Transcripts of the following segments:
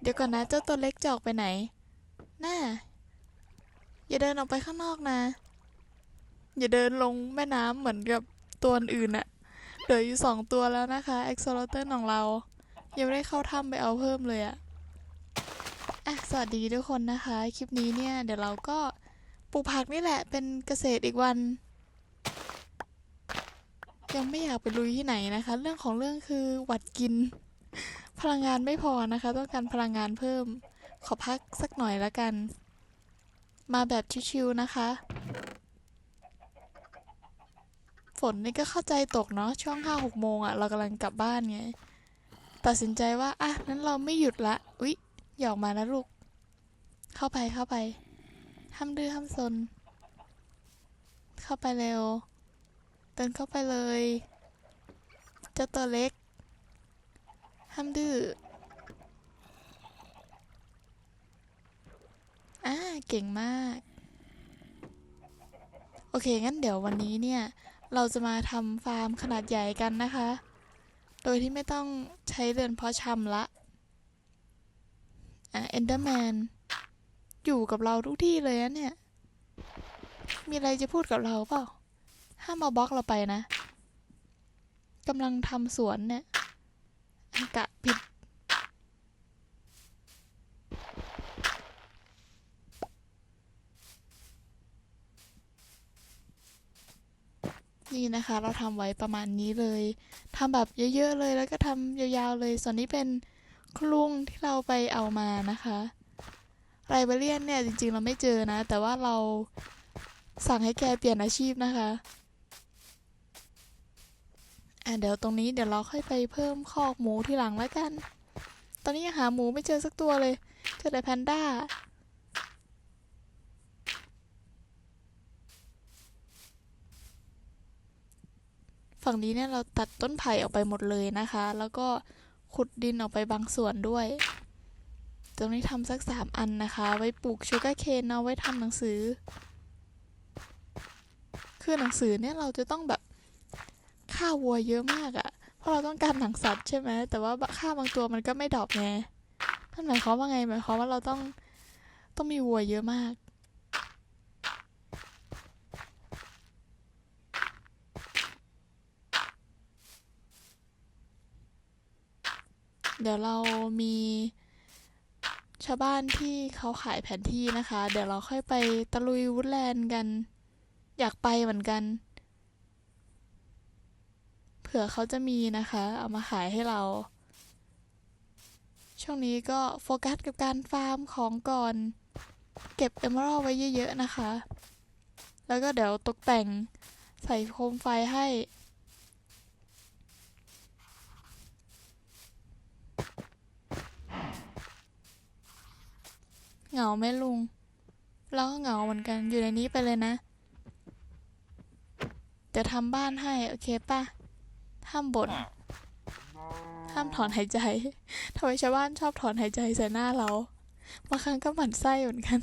เดี๋ยวก่อนนะ เจ้าตัวเล็กจะออกไปไหน น่า อย่าเดินออกไปข้างนอกนะ อย่าเดินลงแม่น้ำเหมือนกับตัวอื่นอะเหลืออยู่สองตัวแล้วนะคะเอ็กซ์โซโลเตอร์ของเรา ยังไม่ได้เข้าถ้ำไปเอาเพิ่มเลยอะอะ สวัสดีทุกคนนะคะ คลิปนี้เนี่ย เดี๋ยวเราก็ปลูกผักนี่แหละเป็นเกษตรอีกวัน ยังไม่อยากไปลุยที่ไหนนะคะ เรื่องของเรื่องคือหวัดกิน พลังงานไม่พอนะคะ ต้องการพลังงานเพิ่ม ขอพักสักหน่อยละกัน มาแบบชิวๆนะคะ ฝนนี่ก็เข้าใจตกเนาะช่วงห้าหกโมงอะ่ะ เรากำลังกลับบ้านไง ตัดสินใจว่า อะ นั้นเราไม่หยุดละ อุ๊ยอย่าออกมานะลูก เข้าไปเข้าไปห้ามดื้อห้ามซน เข้าไปเร็ว เดินเข้าไปเลย เจ้าตัวเล็ก ห้ามดื้ออ่าเก่งมาก โอเค งั้นเดี๋ยววันนี้เนี่ย เราจะมาทำฟาร์มขนาดใหญ่กันนะคะ โดยที่ไม่ต้องใช้เรือนเพาะชำละอะเอนเดอร์แมนอยู่กับเราทุกที่เลยนะเนี่ย มีอะไรจะพูดกับเราเปล่า ห้ามมาบล็อกเราไปนะกำลังทำสวนเนี่ย กะผิดนี่นะคะ เราทำไว้ประมาณนี้เลยทำแบบเยอะๆเลยแล้วก็ทำยาวๆเลย ส่วนนี้เป็นคลุงที่เราไปเอามานะคะไรเบเลียนเนี่ยจริงๆเราไม่เจอนะ แต่ว่าเราสั่งให้แกเปลี่ยนอาชีพนะคะ อะเดี๋ยวตรงนี้เดี๋ยวเราค่อยไปเพิ่มคอกหมูที่หลังแล้วกัน ตอนนี้ยังหาหมูไม่เจอสักตัวเลย เจอแต่แพนด้า ฝั่งนี้เนี่ยเราตัดต้นไผ่ออกไปหมดเลยนะคะ แล้วก็ขุดดินออกไปบางส่วนด้วย ตรงนี้ทำสักสามอันนะคะ ไว้ปลูกชูการ์เคนเอาไว้ทำหนังสือ คือหนังสือเนี่ยเราจะต้องแบบ ฆ่าวัวเยอะมากอะ่ะ เพราะเราต้องการหนังสัตว์ใช่ไหมแต่ว่าฆ่าบางตัวมันก็ไม่ดรอปไงนั่นหมายความว่าไงหมายความว่าเราต้องต้องมีวัวเยอะมากเดี๋ยวเรามีชาวบ้านที่เขาขายแผนที่นะคะ เดี๋ยวเราค่อยไปตะลุยวูดแลนด์กัน อยากไปเหมือนกัน ผื่อเขาจะมีนะคะ เอามาขายให้เรา ช่วงนี้ก็โฟกัสกับการฟาร์มของก่อน เก็บเอม r ร l ไว้เยอะๆนะคะ แล้วก็เดี๋ยวตกแต่งใส่โคมไฟให้ เหงาไหมลุง เราก็เหงาเหมือนกันอยู่ในนี้ไปเลยนะ เดี๋ยวทำบ้านให้ โอเคป่ะ ห้ามบ่นห้ามถอนหายใจทำไมชาวบ้านชอบถอนหายใจใส่หน้าเราบางครั้งก็หมั่นไส้เหมือนกัน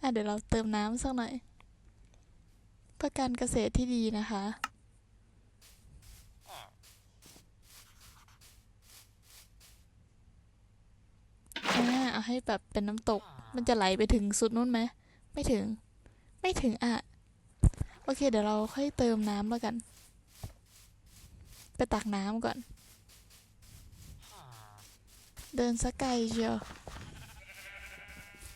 อะเดี๋ยวเราเติมน้ำสักหน่อยเพื่อการเกษตรที่ดีนะคะอ่าเอาให้แบบเป็นน้ำตก มันจะไหลไปถึงสุดนู้นไหม ไม่ถึง ไม่ถึงอะ โอเค เดี๋ยวเราค่อยเติมน้ำแล้วกัน ไปตักน้ำก่อน เดินสักไกลเชียว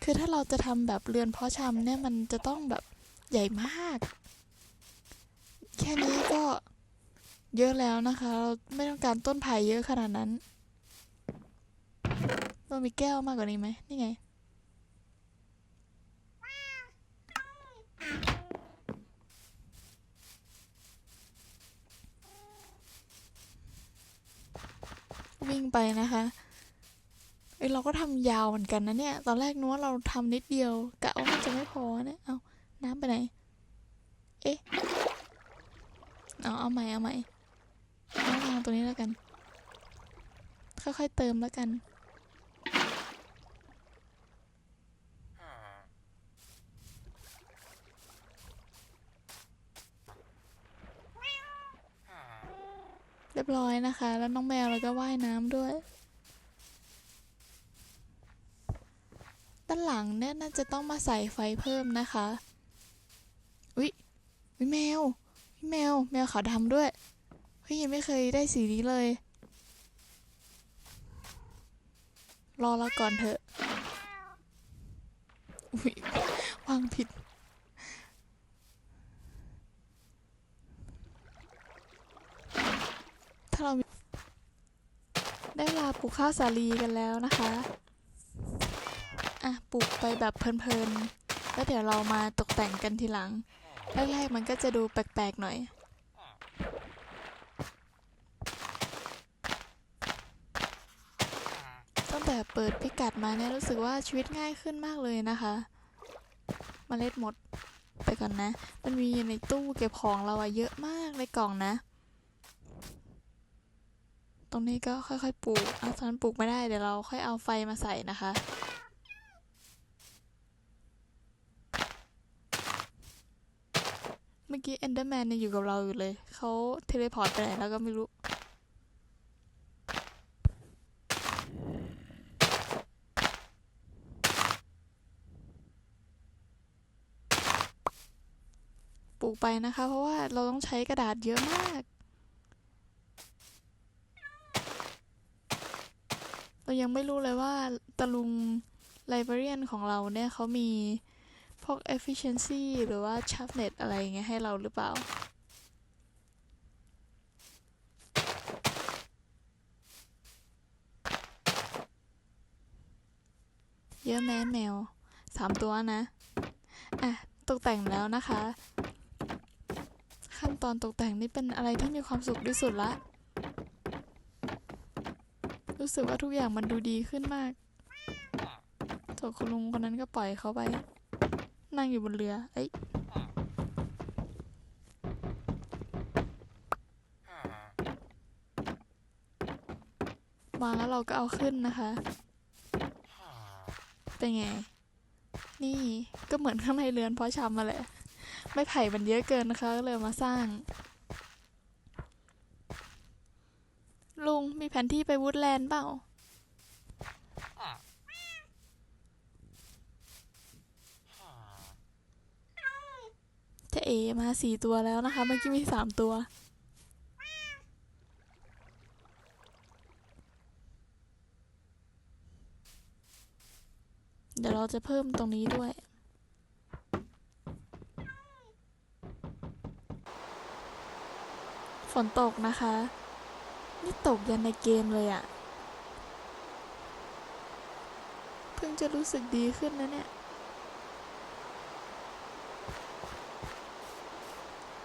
คือถ้าเราจะทำแบบเรือนเพาะชำเนี่ยมันจะต้องแบบใหญ่มาก แค่นี้ก็เยอะแล้วนะคะ เราไม่ต้องการต้นไผ่เยอะขนาดนั้นเรามีแก้วมากกว่านี้ไหมนี่ไง วิ่งไปนะคะเอ้เราก็ทำยาวเหมือนกันนะเนี่ย ตอนแรกนึกว่าเราทำนิดเดียวกะว่ามันจะไม่พอเนี่ยเอาน้ำไปไหน เอ๊ะเอาเอาใหม่เอาใหม่เอาทางตรงนี้แล้วกัน ค่อยๆเติมแล้วกัน เรียบร้อยนะคะ แล้วน้องแมวเราก็ว่ายน้ำด้วย ด้านหลังเนี่ยน่าจะต้องมาใส่ไฟเพิ่มนะคะอุ๊ยอุ๊ยแมวอุ๊ยแมว แมวขาวดำด้วยเฮ้ยยังไม่เคยได้สีนี้เลย รอและก่อนเถอะอุ๊ยวางผิด ถ้าเราได้เวลาปลูกข้าวสาลีกันแล้วนะคะ อะปลูกไปแบบเพลินๆ แล้วเดี๋ยวเรามาตกแต่งกันทีหลัง แรกๆมันก็จะดูแปลกๆหน่อยตั้งแต่เปิดพิกัดมาเนี่ยรู้สึกว่าชีวิตง่ายขึ้นมากเลยนะคะมเมล็ดหมดไปก่อนนะ มันมีอยู่ในตู้เก็บของเราอะเยอะมากในกล่องนะ ตรงนี้ก็ค่อยๆปลูกอะตอนนั้นปลูกไม่ได้เดี๋ยวเราค่อยเอาไฟมาใส่นะคะ เมื่อกี้เอนเดอร์แมนยังอยู่กับเราอยู่เลย เขาเทเลพอร์ตไปไหนแล้วก็ไม่รู้ปลูกไปนะคะ เพราะว่าเราต้องใช้กระดาษเยอะมาก เรายังไม่รู้เลยว่าตะลุงไลบรารีนของเราเนี่ยเขามีพวก efficiency หรือว่า sharpness อะไรเงี้ยให้เราหรือเปล่า เยอะแมนแมวสามตัวนะ อะ ตกแต่งแล้วนะคะ ขั้นตอนตกแต่งนี่เป็นอะไรที่มีความสุขที่สุดละ รู้สึกว่าทุกอย่างมันดูดีขึ้นมากส่วนคุณลุงคนนั้นก็ปล่อยเขาไป นั่งอยู่บนเรือ เอ้ยวางแล้วเราก็เอาขึ้นนะคะ เป็นไง นี่ก็เหมือนข้างในเรือนเพาะชำมาแหละ ไม่ไผ่มันเยอะเกินนะคะก็เลยมาสร้าง ลุงมี แผนที่ไปวูดแลนด์เปล่าเจะเอมาสี่ตัวแล้วนะคะ เมื่อกี้มีสามตัว เดี๋ยวเราจะเพิ่มตรงนี้ด้วยฝนตกนะคะ นี่ตกยันในเกมเลยอะเพิ่งจะรู้สึกดีขึ้นนะเนี่ย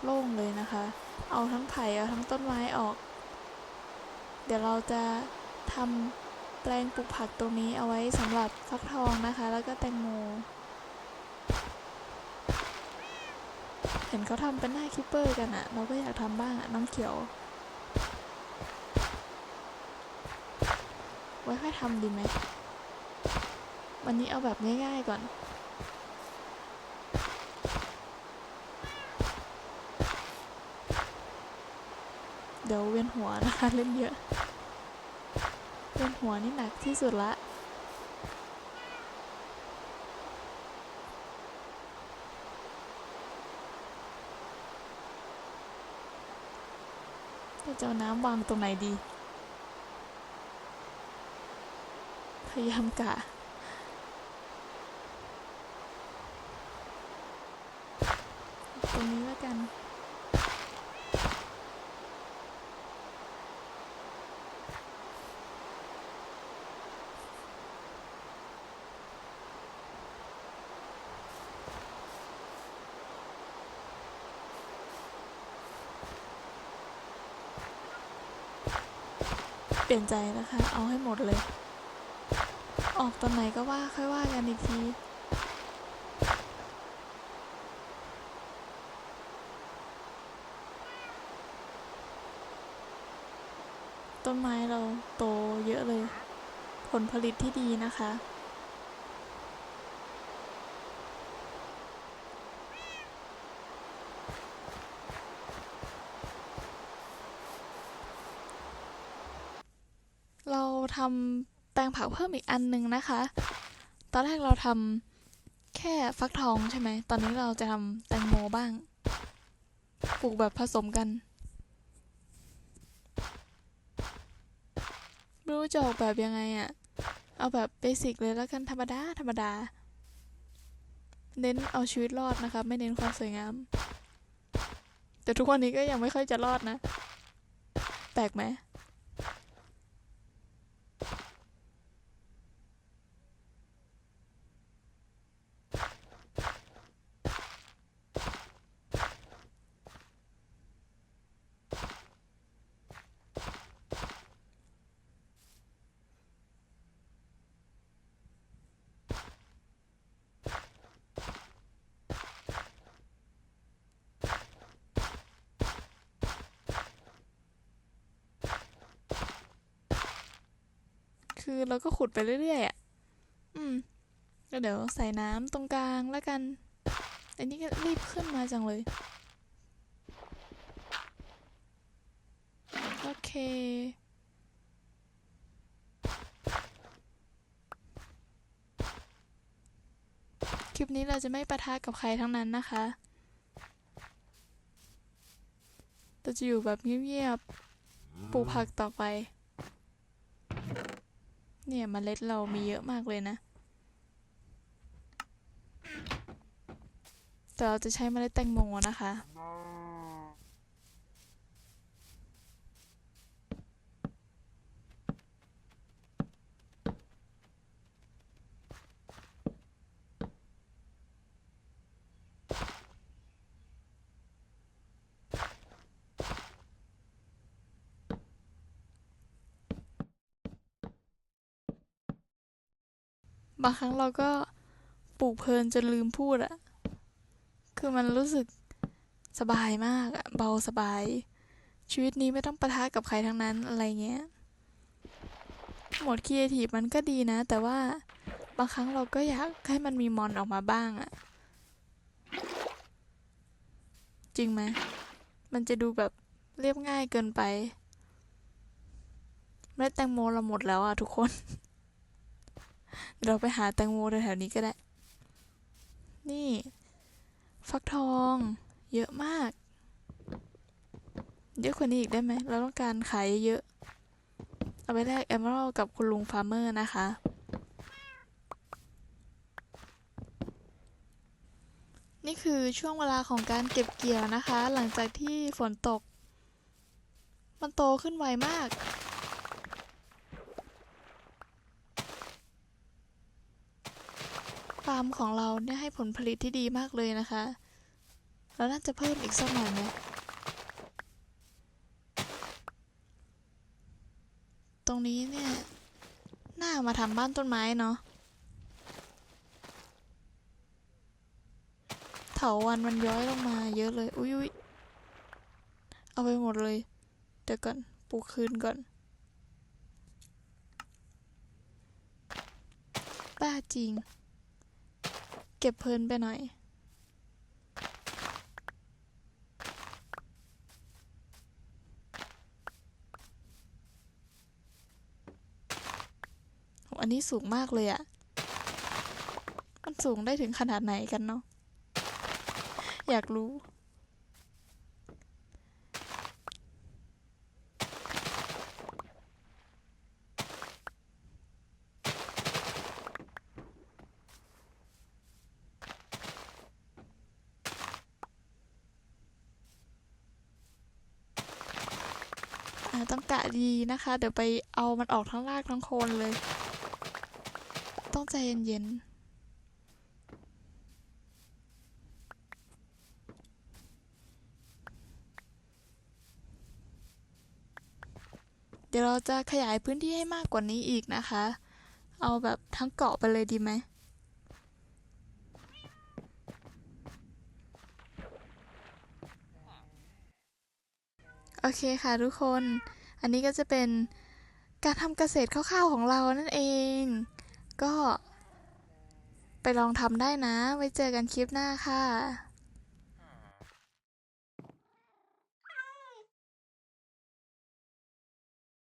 โล่งเลยนะคะ เอาทั้งไผ่เอาทั้งต้นไม้ออก เดี๋ยวเราจะทำแปลงปลูกผักตรงนี้เอาไว้สำหรับฟักทองนะคะ แล้วก็แตงโม เห็นเขาทำเป็นหน้าคิปเปอร์กันอะเราก็อยากทำบ้างอะน้องเขียว ไว้ค่อยทำดีไหม วันนี้เอาแบบง่ายๆก่อน เดี๋ยวเวียนหัวนะคะ เล่นเยอะ เวียนหัวนี่หนักที่สุดละจะเอาน้ำวางตรงไหนดี พ ยายามกะตรงนี้แล้วกันเปลี่ยนใจนะคะ เอาให้หมดเลย ออกตอนไหนก็ว่าค่อยว่ากันอีกทีต้นไม้เราโตเยอะเลย ผลผลิตที่ดีนะคะ เราทำ แปลงผักเพิ่มอีกอันหนึ่งนะคะ ตอนแรกเราทำแค่ฟักทองใช่ไหม ตอนนี้เราจะทำแตงโมบ้าง ปลูกแบบผสมกันไม่รู้จะออกแบบยังไงอะ่ะ เอาแบบเบสิกเลยแล้วกันธรรมดา ธรรมดา เน้นเอาชีวิตรอดนะคะ ไม่เน้นความสวยงาม แต่ทุกวันนี้ก็ยังไม่ค่อยจะรอดนะ แปลกไหม คือเราก็ขุดไปเรื่อยๆอะ อืมแล้วเดี๋ยวใส่น้ำตรงกลางแล้วกัน อันนี้ก็รีบขึ้นมาจังเลย โอเค คลิปนี้เราจะไม่ปะทะกับใครทั้งนั้นนะคะ เราจะอยู่แบบเงียบๆปลูกผักต่อไป เนี่ยเมล็ดเรามีเยอะมากเลยนะ แต่เราจะใช้เมล็ดแตงโมนะคะ บางครั้งเราก็ปลูกเพลินจนลืมพูดอะคือมันรู้สึกสบายมากอะเบาสบาย ชีวิตนี้ไม่ต้องปะทะกับใครทั้งนั้นอะไรเงี้ยโหมดครีเอทีฟมันก็ดีนะ แต่ว่าบางครั้งเราก็อยากให้มันมีมอนออกมาบ้างอะจริงไหมมันจะดูแบบเรียบง่ายเกินไปเมล็ดแตงโมเราหมดแล้วอะทุกคน เราไปหาแตงโมแถวๆนี้ก็ได้ นี่ ฟักทอง เยอะมาก เยอะกว่านี้อีกได้ไหม เราต้องการขายเยอะ เอาไปแลกแอมเบอร์กับคุณลุงฟาร์มเมอร์นะคะ นี่คือช่วงเวลาของการเก็บเกี่ยวนะคะ หลังจากที่ฝนตก มันโตขึ้นไวมาก ฟาร์มของเราเนี่ยให้ผลผลิตที่ดีมากเลยนะคะแล้วน่าจะเพิ่มอีกสักหน่อยไหมตรงนี้เนี่ย น่ามาทำบ้านต้นไม้เนาะเถาวันมันย้อยลงมาเยอะเลย อุ้ยอุ้ยเอาไปหมดเลย เดี๋ยวก่อนปลูกคืนก่อนบ้าจริง ก็บเพลินไปหน่อยโหอันนี้สูงมากเลยอะมันสูงได้ถึงขนาดไหนกันเนาะ อยากรู้ ต้องกะดีนะคะ เดี๋ยวไปเอามันออกทั้งรากทั้งโคนเลย ต้องใจเย็นๆเดี๋ยวเราจะขยายพื้นที่ให้มากกว่านี้อีกนะคะ เอาแบบทั้งเกาะไปเลยดีไหม โอเคค่ะทุกคน อันนี้ก็จะเป็นการทำเกษตรคร่าวๆของเรานั่นเอง ก็ไปลองทำได้นะ ไว้เจอกันคลิปหน้าค่ะ